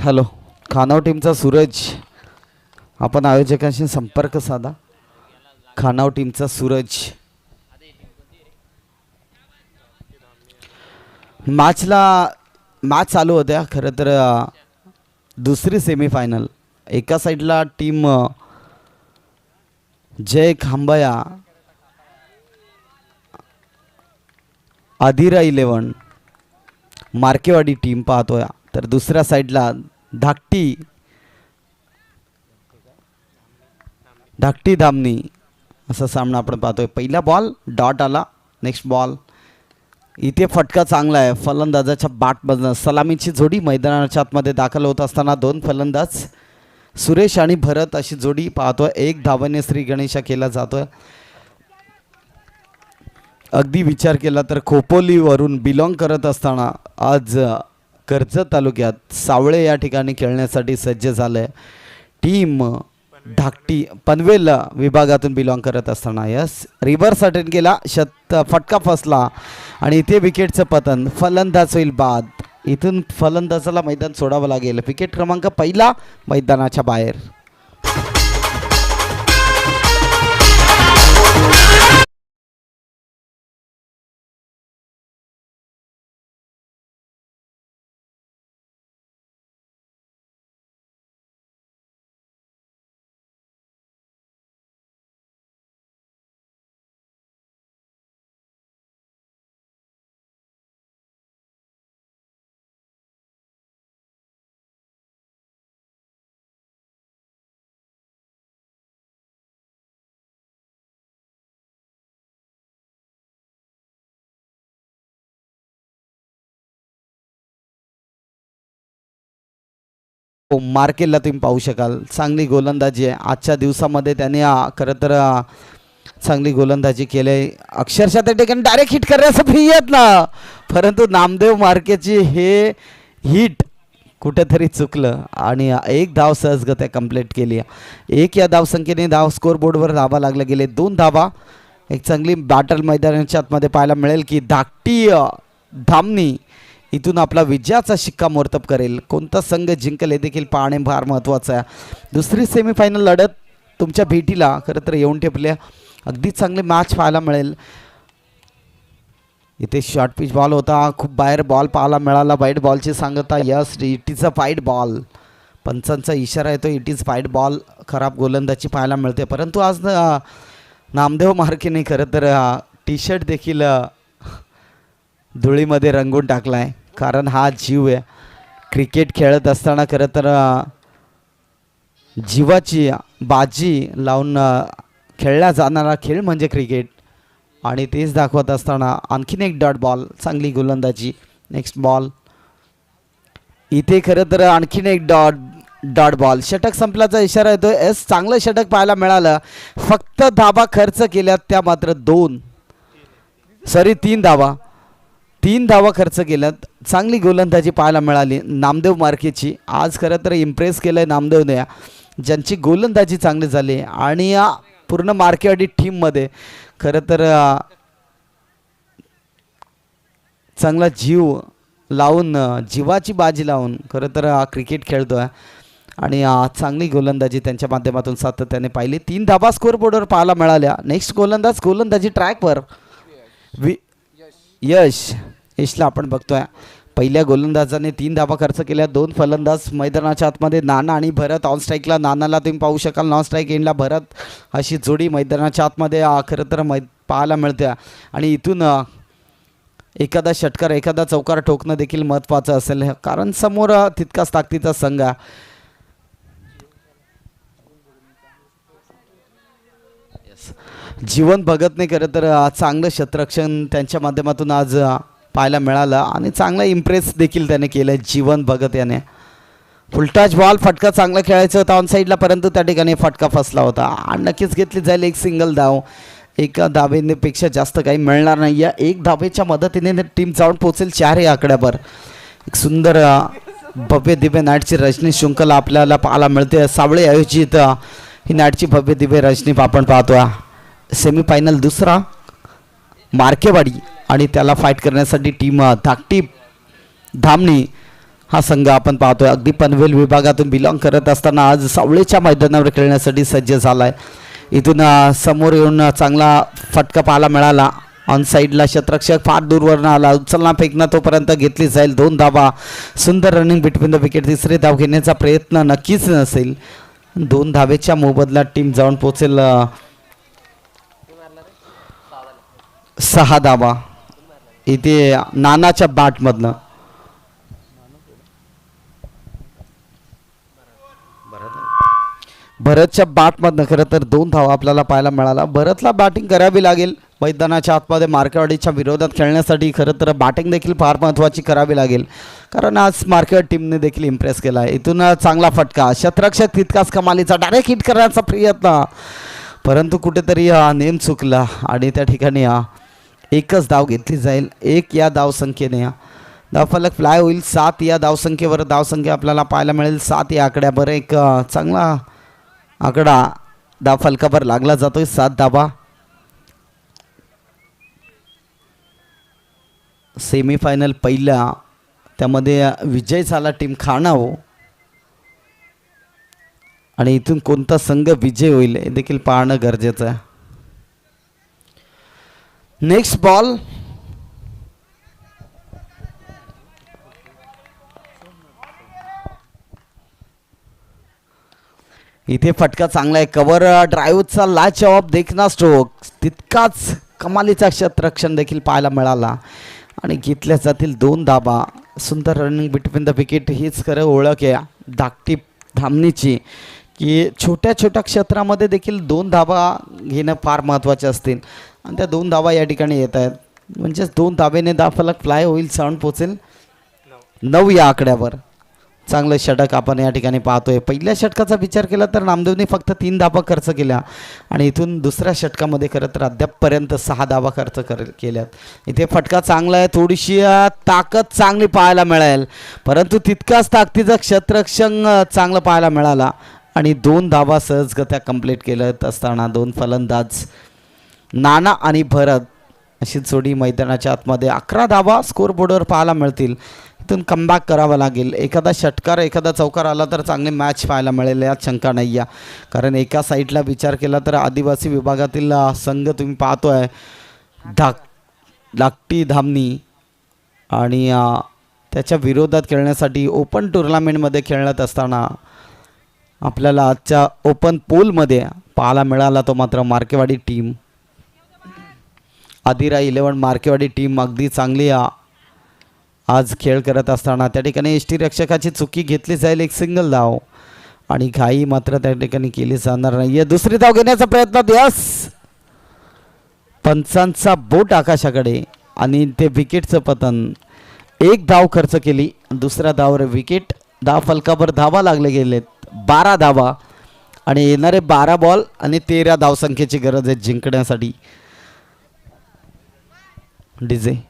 Hello खानाव टीमचा सूरज. आपण आयोजकांशी संपर्क साधा. खानाव टीमचा सूरज. मॅचला मॅच चालू होत्या खरं तर दुसरी सेमीफायनल एका साईडला team Jay Khambaya Adira eleven Markewadi team पाहतोय. तर दुसऱ्या साईडला धाकटी धाकटी धामणी असा सामना आपण पाहतोय. पहिला बॉल डॉट आला नेक्स्ट बॉल इथे फटका चांगला आहे. फलंदाजाच्या बाटमधनं सलामीची जोडी मैदानाच्या आतमध्ये दाखल होत असताना दोन फलंदाज सुरेश आणि भरत अशी जोडी पाहतोय. एक धावाने श्री गणेशा केला जातोय. अगदी विचार केला तर खोपोलीवरून बिलॉंग करत असताना आज कर्जत तालुक्यात सावळे या ठिकाणी खेळण्यासाठी सज्ज झालं आहे टीम धाकटी पनवेल विभागातून बिलॉंग करत असताना यस रिव्हर्स अटेंड केला शत फटका फसला आणि इथे विकेटचं पतन फलंदाज होईल बाद. इथून फलंदाजाला मैदान सोडावं लागेल. विकेट क्रमांक पहिला मैदानाच्या बाहेर. हो, मार्केलला तुम्ही पाहू शकाल. चांगली गोलंदाजी आहे. आजच्या दिवसामध्ये त्याने खरं तर चांगली गोलंदाजी केली आहे अक्षरशः त्या ठिकाणी डायरेक्ट हिट करण्यासाठी येत ना. परंतु नामदेव मार्केची हे हिट कुठेतरी चुकलं आणि एक धाव सहजगत्या कंप्लीट केली. एक या धावसंख्येने धाव स्कोरबोर्डवर धावा लागले गेले. दोन धावा एक चांगली बॅटल मैदानाच्या आतमध्ये पाहायला मिळेल की धाकटी धामनी धामणी इथून आपला विजयाचा शिक्कामोर्तब करेल. कोणता संघ जिंकल हे देखील पाहणे फार महत्त्वाचं आहे. दुसरी सेमीफायनल लढत तुमच्या भेटीला खरं तर येऊन ठेपल्या. अगदी चांगली मॅच पाहायला मिळेल. इथे शॉर्ट पिच बॉल होता. खूप बाहेर बॉल पाहायला मिळाला. वाईट बॉलची सांगता yes it is a wide ball पंचांचा इशारा येतो इट इज फाईट बॉल खराब गोलंदाजी पाहायला मिळते. परंतु आज नामदेव मार्केने खरं तर टी शर्ट देखील धुळीमध्ये रंगून टाकला आहे कारण हा जीव आहे. क्रिकेट खेळत असताना खरं तर जीवाची बाजी लावून खेळला जाणारा खेळ म्हणजे क्रिकेट. आणि तेच दाखवत असताना आणखीन एक डॉट बॉल चांगली गोलंदाजी नेक्स्ट बॉल. इथे खरं तर आणखीन एक डॉट डॉट बॉल. षटक संपल्याचा इशारा येतो एस चांगलं षटक पाहायला मिळालं. फक्त धाबा खर्च केल्यात त्या मात्र दोन. सॉरी तीन धाबा तीन धावा खर्च केल्यात. चांगली गोलंदाजी पाहायला मिळाली. नामदेव मार्केची. आज खरं तर इम्प्रेस केलं आहे नामदेवने. ज्यांची गोलंदाजी चांगली झाली आणि या पूर्ण मार्केवाडी टीममध्ये खरं तर चांगला जीव लावून जीवाची बाजी लावून खरं तर हा क्रिकेट खेळतो आहे आणि चांगली गोलंदाजी त्यांच्या माध्यमातून सातत्याने पाहिली. तीन धाबा स्कोर बोर्डवर पाहायला मिळाल्या. नेक्स्ट गोलंदाज गोलंदाजी ट्रॅकवर वि यश यशला आपण बघतोय. पहिल्या गोलंदाजाने तीन धाबा खर्च केल्या. दोन फलंदाज मैदानाच्या आतमध्ये नाना आणि भरत ऑन स्ट्राईकला नानाला तुम्ही पाहू शकाल नॉन स्ट्राईक एंडला भरत अशी जोडी मैदानाच्या आतमध्ये खरं तर मै पाहायला मिळते आणि इथून एखादा षटकार एखादा चौकार ठोकणं देखील महत्त्वाचं असेल. कारण समोर तितकाच ताकदीचा संघ आहे. जीवन भगतने खरं तर चांगलं शत्ररक्षण त्यांच्या माध्यमातून आज पाहायला मिळालं आणि चांगला इम्प्रेस देखील त्याने केलं जीवन भगत याने. फुलटाच बॉल फटका चांगला खेळायचा होता ऑन साईडला परंतु त्या ठिकाणी फटका फसला होता. आणि नक्कीच घेतली जाईल एक सिंगल धाव. एका धावेपेक्षा जास्त काही मिळणार नाही. या एक धावेच्या मदतीने टीम जाऊन पोचेल चार या आकड्यावर. एक सुंदर भव्य दिव्य नाटची रजनी शृंखला आपल्याला पाहायला मिळते. सावळे आयोजित ही नाटची भव्य दिव्य रजनी आपण पाहतो सेमीफायनल दुसरा मार्केवाडी आणि त्याला फाईट करण्यासाठी टीम धाकटी धामणी हा संघ आपण पाहतोय. अगदी पनवेल विभागातून बिलॉंग करत असताना आज सावळेच्या मैदानावर खेळण्यासाठी सज्ज झाला आहे इथून समोर येऊन चांगला फटका पाहायला मिळाला. ऑन साईडला शतरक्षक फार दूरवरनं आला. उचलना फेकणं तोपर्यंत घेतली जाईल. दोन धावा. सुंदर रनिंग बिटवीन द विकेट तिसरे धाव घेण्याचा प्रयत्न नक्कीच नसेल. दोन धावेच्या मोबदला टीम जाऊन पोचेल अ, सहा धावा इथे नानाच्या बॅटमधनं. भरतच्या बॅटमधनं. खरं तर दोन धावा आपल्याला पाहायला मिळाला. भरतला बॅटिंग करावी लागेल. मैदानाच्या आतमध्ये मार्केवाडीच्या विरोधात खेळण्यासाठी खरं तर बॅटिंग देखील फार महत्त्वाची करावी लागेल. कारण आज मार्केट टीमने देखील इम्प्रेस केला आहे. इथून चांगला फटका. शतरक्षक तितकाच कमालीचा डायरेक्ट हिट करण्याचा प्रयत्न. परंतु कुठेतरी हा नेम चुकला. आणि त्या ठिकाणी हा एकच धाव घेतली जाईल. एक या धावसंख्येने हा धावफलक फ्लाय होईल. सात या धावसंख्येवर धावसंख्या आपल्याला पाहायला मिळेल. सात या आकड्यावर एक चांगला आकडा धावफलकावर लागला जातोय. सात धावा. सेमीफायनल पहिला. त्यामध्ये विजय झाला टीम खाणाव आणि इथून कोणता संघ विजय होईल हे देखील पाहणं गरजेचं आहे. नेक्स्ट बॉल इथे फटका चांगला आहे. कवर ड्राईव्हचा लाच जवाब देखना स्ट्रोक तितकाच कमालीचा क्षेत्ररक्षण देखील पाहायला मिळाला. आणि घेतल्या जातील दोन धाबा. सुंदर रनिंग बिटवीन द विकेट हीच खरं ओळख आहे. धाकटी धामणीची. की छोट्या छोट्या क्षेत्रामध्ये देखील दोन धाबा घेणं फार महत्त्वाचे असतील. आणि त्या दोन धावा या ठिकाणी येत आहेत. म्हणजेच दोन धाबेने धाफलक फ्लाय होईल साऊंड पोचेल. नऊ या आकड्यावर. चांगलं षटक आपण या ठिकाणी पाहतोय. पहिल्या षटकाचा विचार केला तर नामदेवने फक्त तीन धाबा खर्च केल्या आणि इथून दुसऱ्या षटकामध्ये खरं तर अद्यापपर्यंत सहा धाबा खर्च कर केल्यात. इथे फटका चांगला आहे थोडीशी ताकद चांगली पाहायला मिळेल. परंतु तितकाच ताकदीचा क्षत्रक्षंग चांगलं पाहायला मिळाला. आणि दोन धाबा सहजगत्या कंप्लीट केलं असताना दोन फलंदाज नाना आणि भरत अशी जोडी मैदानाच्या आतमध्ये अकरा धाबा स्कोर बोर्डवर पाहायला मिळतील. इथून कमबॅक करावा लागेल. एखादा षटकार एखादा चौकार आला तर चांगली मॅच पाहायला मिळेल यात शंका नाही आहे. कारण एका साईडला विचार केला तर आदिवासी विभागातील संघ तुम्ही पाहतोय. धाक धाकटी धामणी आणि त्याच्या विरोधात खेळण्यासाठी ओपन टुर्नामेंटमध्ये खेळत असताना आपल्याला आजच्या ओपन पोलमध्ये पाहायला मिळाला तो मात्र Markewadi team Adira eleven Markewadi team अगदी चांगली आ- आज खेळ करत असताना त्या ठिकाणी एस टी रक्षकाची चुकी घेतली जाईल एक सिंगल धाव. आणि घाई मात्र त्या ठिकाणी केली जाणार नाही. दुसरी धाव घेण्याचा प्रयत्न यस पंचांचा बोट आकाशाकडे आणि ते विकेटचं पतन. एक धाव खर्च केली दुसऱ्या धावावर विकेट. दहा फलकावर धावा लागले गेलेत. बारा धावा. आणि येणारे बारा बॉल आणि तेरा धावसंख्येची गरज आहे जिंकण्यासाठी. dizzy.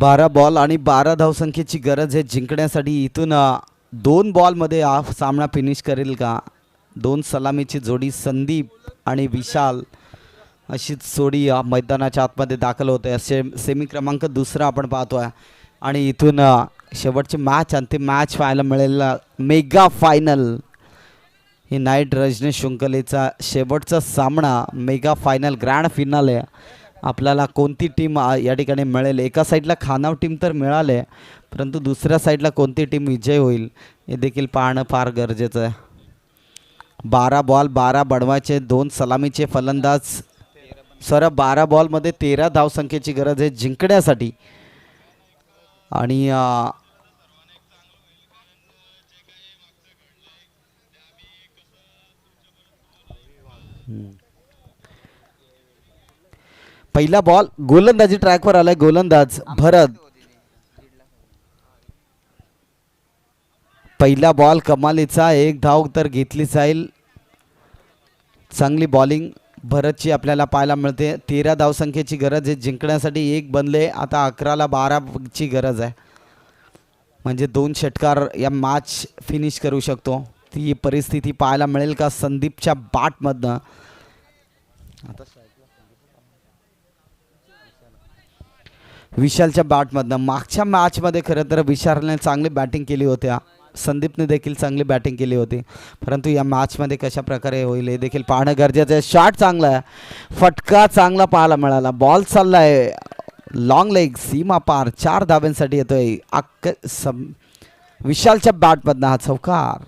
बारा बॉल आणि बारा धावसंख्येची गरज आहे जिंकण्यासाठी. इथून दोन बॉलमध्ये हा सामना फिनिश करेल का? दोन सलामीची जोडी संदीप आणि विशाल अशीच जोडी मैदानाच्या आतमध्ये दाखल होते असे सेमी क्रमांक दुसरा आपण पाहतोय. आणि इथून शेवटची मॅच अंतिम मॅच पाहायला मिळेल मेगा फायनल ही नाईट रजनी शृंखलेचा शेवटचा सामना मेगा फायनल ग्रँड फिनाल आहे आपल्याला कोणती टीम या ठिकाणी मिळेल? एका साईडला खानाव टीम तर मिळाले परंतु दुसऱ्या साईडला कोणती टीम विजय होईल? हे देखील पाहणं फार गरजेचं आहे. बारा बॉल बारा बडवायचे दोन सलामीचे फलंदाज. सर बारा बॉलमध्ये तेरा धावसंख्येची गरज आहे जिंकण्यासाठी. आणि Hmm. पहिला बॉल गोलंदाजी ट्रॅकवर आलाय गोलंदाज भरत. पहिला बॉल कमालीचा एक धाव तर घेतली जाईल. चांगली बॉलिंग भरतची आपल्याला पाहायला मिळते. तेरा धावसंख्येची गरज आहे. जिंकण्यासाठी एक बनले आता अकराला बाराची गरज आहे. म्हणजे दोन षटकार या मॅच फिनिश करू शकतो. ती परिस्थिती पाहायला मिळेल का? संदीपच्या बाटमधनं विशालच्या बॅटमधनं मागच्या मॅचमध्ये खरं तर विशालने चांगली बॅटिंग केली होत्या संदीपने देखील चांगली बॅटिंग केली होती. परंतु या मॅचमध्ये कशा प्रकारे होईल हे देखील पाहणं गरजेचं आहे. शॉट चांगला आहे. फटका चांगला पाहायला मिळाला. बॉल चालला आहे लाँग लेग सीमा पार. चार धाब्यांसाठी येतोय. अक्क सम विशालच्या बॅटमधनं हा चौकार.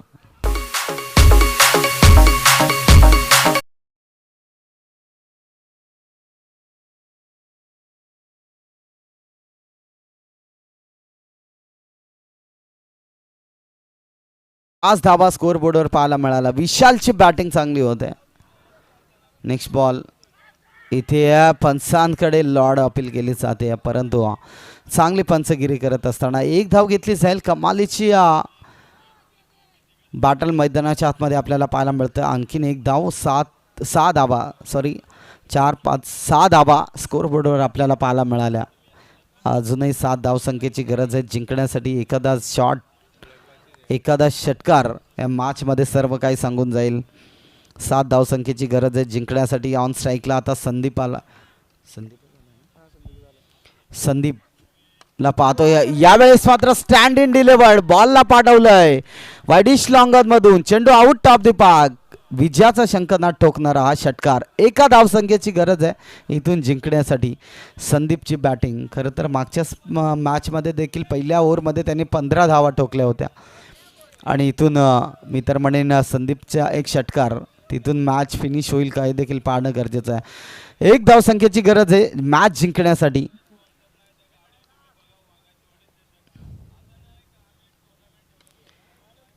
आज धाबा स्कोअर बोर्डवर पाहायला मिळाला. विशालची बॅटिंग चांगली होते. नेक्स्ट बॉल इथे या पंचांकडे लॉर्ड अपील केली जाते. परंतु चांगली पंचगिरी करत असताना एक धाव घेतली जाईल. कमालीची बाटल मैदानाच्या आतमध्ये आपल्याला पाहायला मिळतं. आणखीन एक धाव सात सहा धाबा सॉरी चार पाच सहा धाबा स्कोर बोर्डवर आपल्याला पाहायला मिळाल्या. अजूनही सात धावसंख्येची गरज आहे. जिंकण्यासाठी एखादा शॉट एखादा षटकार या मॅचमध्ये सर्व काही सांगून जाईल. सात धावसंख्येची गरज आहे. जिंकण्यासाठी ऑन स्ट्राईकला आता संदीप आला. संदीप. संदीपला पाहतो यावेळेस मात्र स्टँड इन डिलेवर्ड बॉलला पाठवलंय. वाईडिश मधून चेंडू आउट टॉप दी पाक विजयाचा शंखनाद ठोकणारा हा षटकार. एका धावसंख्येची गरज आहे. इथून जिंकण्यासाठी संदीपची बॅटिंग खरं तर मागच्या मॅचमध्ये देखील पहिल्या ओव्हरमध्ये त्यांनी पंधरा धावा ठोकल्या होत्या. आणि इथून मी तर म्हणेन संदीपचा एक षटकार. तिथून मॅच फिनिश होईल का हे देखील पाहणं गरजेचं आहे. एक धावसंख्येची गरज आहे मॅच जिंकण्यासाठी.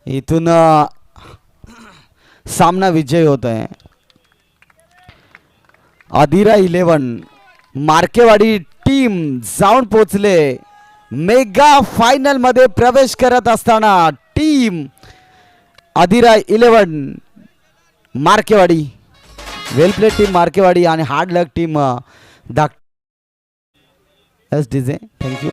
इथून सामना विजय होत आहे. आदिरा इलेवन मार्केवाडी टीम जाऊन पोचले मेगा फायनलमध्ये प्रवेश करत असताना team Adira eleven Markewadi well play team Markewadi आणि hard luck team Dhak S DJ thank you